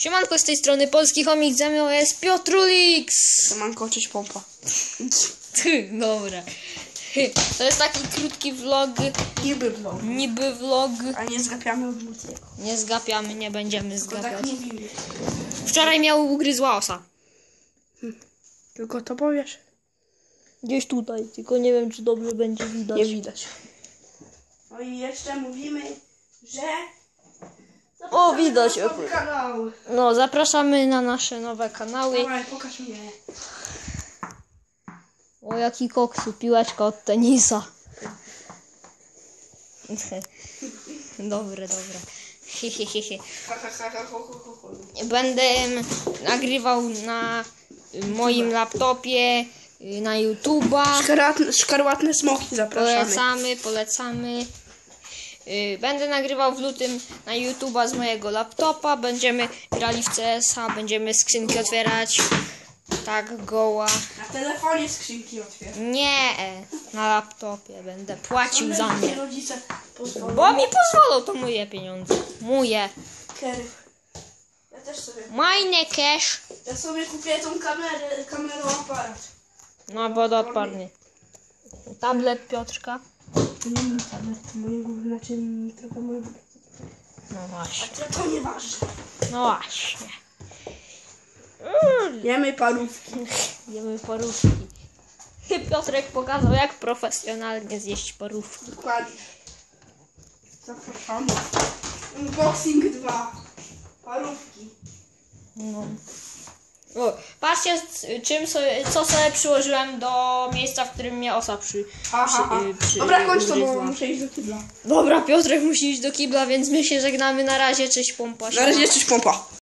Siemanko z tej strony Polski Chomik, ze mną jest Piotrulix. Siemanko, cześć pompa. Dobra. To jest taki krótki vlog, Niby vlog. niby vlog. A nie zgapiamy od. Nie zgapiamy, nie będziemy Tylko tak zgapiać. mówimy. Wczoraj miał ugryzła osa. Tylko to powiesz? Gdzieś tutaj, tylko nie wiem czy dobrze będzie widać. Nie widać. No i jeszcze mówimy, że... O, widać na kanał. No, zapraszamy na nasze nowe kanały. Dawaj, pokaż mnie. O, jaki koksu, piłeczka od tenisa. Dobre, dobre. Będę nagrywał na moim laptopie, na YouTube'a. Szkarłatne, szkarłatne smoki zapraszamy. Polecamy, polecamy. Y, Będę nagrywał w lutym na YouTube'a z mojego laptopa. Będziemy grali w CS-a, będziemy skrzynki otwierać. Tak, goła. Na telefonie skrzynki otwieram. Nie, na laptopie będę płacił za mnie. rodzice pozwolą. Bo mi pozwolą, to moje pieniądze. Moje. Kery. Ja też sobie... Mine cash. Ja sobie kupię tą kamerę, kamerą aparat. No, bo odpadnie. Tablet Piotrka. Nie tablet, to mojego, znaczy trochę mojego. No właśnie. A to nieważne. No właśnie. Jemy parówki. Jemy parówki. Piotrek pokazał, jak profesjonalnie zjeść parówki. Dokładnie. Zapraszamy. Unboxing 2. Parówki. No. O, patrzcie, z- czym sobie, co sobie przyłożyłem do miejsca, w którym mnie osa przy. Ha, ha, ha. przy, przy Dobra, kończ to, bo ugryzła. muszę iść do kibla. Dobra, Piotrek musi iść do kibla, więc my się żegnamy. Na razie, cześć pompa. Na razie, cześć pompa.